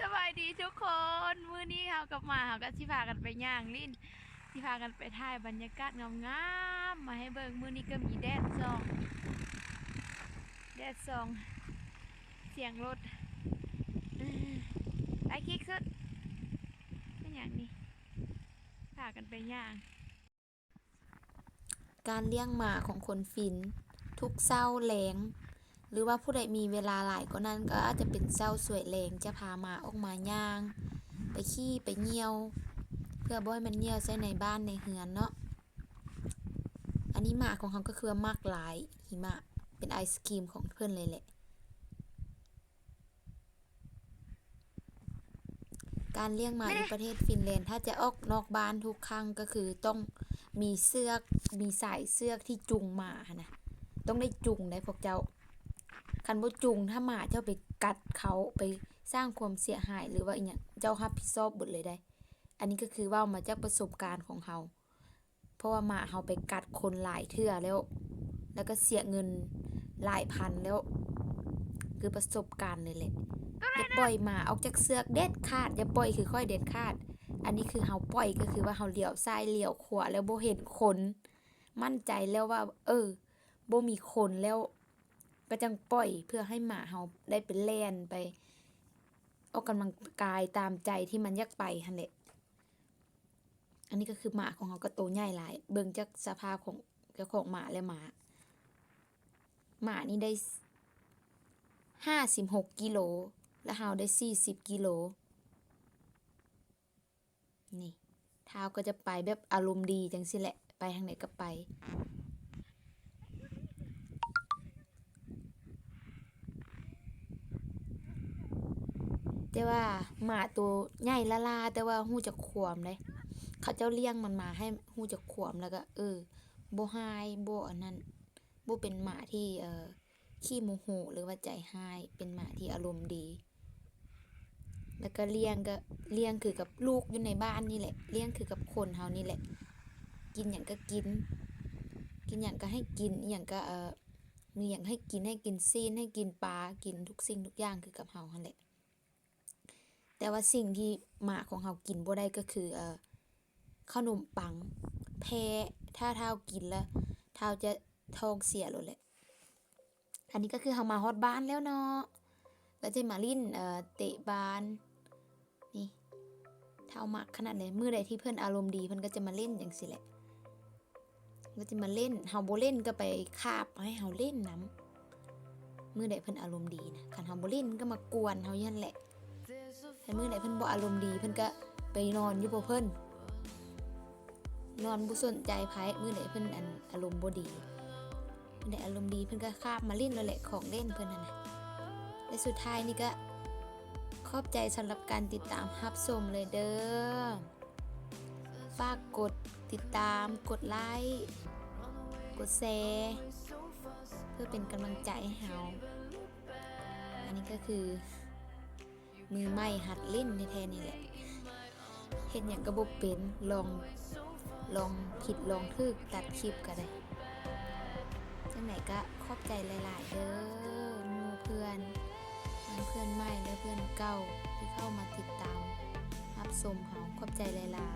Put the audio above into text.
สบายดีทุกคน มื้อนี้เฮากลับมาเฮาก็สิพากันไปย่างลิ้นสิพากันไปถ่ายบรรยากาศงามๆมาให้เบิ่งมื้อนี้ก็มีแดดส่อง แดดส่อง เสียงรถอื้อไปคลิกสุดเป็นอย่างนี้พากันไปย่าง การเลี้ยงหมาของคนฟิน ทุกเศร้าแรง หรือว่าผู้ใดมีเวลาหลายก็นั้นก็อาจจะเป็นเศร้าสวยแรงจะพามาออกมาย่าง ไปขี้ไปเยี่ยว เพื่อบ่ให้มันเยี่ยวใส่ในบ้านในเฮือนเนาะอันนี้หมาของเขาก็คือมากหลายหิมะเป็นไอศครีมของเพื่อนเลยแหละการเลี้ยงหมาในประเทศฟินแลนด์ ถ้าจะออกนอกบ้านทุกครั้งก็คือต้องมีเสือมีสายเสื้อที่จุงหมานนะต้องได้จุงได้พวกเจ้า คันบ่จุงถ้าหมาเจ้าไปกัดเขาไปสร้างความเสียหายหรือว่าอีหยังเจ้ารับผิดชอบเบิดเลยได้ อันนี้ก็คือเว่ามาจากประสบการณ์ของเฮาเพราะว่าหมาเฮาไปกัดคนหลายเทื่อแล้ว แล้วก็เสียเงินหลายพันแล้ว คือประสบการณ์เลยแหละอย่าปล่อยหมาออกจากเสือกเด็ดขาดอย่าปล่อยคือค่อยเด็ดขาด อันนี้คือเฮาปล่อยก็คือว่าเฮาเลี้ยวซ้ายเลี้ยวขวาแล้วบ่เห็นคน มั่นใจแล้วว่า เออบ่มีคนแล้ว ก็จังปล่อยเพื่อให้หมาเฮาได้ไปแล่นไปออกกำลังกายตามใจที่มันอยากไปหั่นแหละอันนี้ก็คือหมาของเฮาก็โตใหญ่หลาย เบิ่งจากสภาพของเจ้าของหมาและหมา หมานี่ได้ห้าสิบหกกิโล และเฮาได้สี่สิบกิโล นี่เท้าก็จะไปแบบอารมณ์ดีจังสิแหละ ไปทางไหนก็ไป แต่ว่าหมาตัวใหญ่ละลาแต่ว่าหู้จักขวมเลยเขาเจ้าเลี้ยงมันมาให้หู้จักขวมแล้วก็ เออโบ่หายบ่อันนั้นโบเป็นหมาที่เออขี้โมโหหรือว่าใจหายเป็นหมาที่อารมณ์ดี แล้วก็เลี้ยงก็เลี้ยงคือกับลูกอยู่ในบ้านนี่แหละเลี้ยงคือกับคนเฮานี่แหละ กินหยังก็กิน กินหยังก็ให้กินอหยังก็เออมีหยังให้กินให้กินซีนให้กินปลากินทุกสิ่งทุกอย่างคือกับเฮาหั่นแหละ แต่ว่าสิ่งที่หมาของเฮากินบ่ได้ก็คือเอ่อขนมปัง แพ้ถ้าเท้ากินแล้วเท้าจะท้องเสียเลยแหละ อันนี้ก็คือเฮามาฮอดบ้านแล้วเนาะก็จะมาลิ้นเอ่อเตะบานนี่เท้ามักขนาดเลยมื้อใดที่เพื่อนอารมณ์ดีเพิ่อนก็จะมาเล่นจังซี่แหละก็จะมาเล่นเฮาโบเล่นก็ไปคาบให้เฮาเล่นนํมื้อใดเพิ่นอารมณ์ดีนะคันเฮาโบเล่นก็มากวนเฮายันแหละ แต่มื้อไหนเพิ่นบ่อารมณ์ดีเพิ่นก็ไปนอนอยู่บ่เพิ่นนอนบ่สนใจไผมื้อไหนเพิ่นอันอารมณ์บ่ดีมื้อไหนอารมณ์ดีเพิ่นก็คาบมาเล่นแล้วแหละของเล่นเพิ่นนั่นน่ะและสุดท้ายนี่ก็ขอบใจสำหรับการติดตามรับชมเลยเด้อฝากกดติดตามกดไลค์กดแชร์เพื่อเป็นกำลังใจให้เฮาอันนี้ก็คือ มือไหม่หัดเล่นในแท้ๆนี่แหละเห็นอย่างกระบบเป็นลองลองผิดลองทึกตัดคลิปก็ได้จังไหนก็ขอบใจหลาย ๆ เด้อมูเพื่อนทั้งเพื่อนใหม่และเพื่อนเก่าที่เข้ามาติดตามรับชมเฮาขอบใจหลายๆ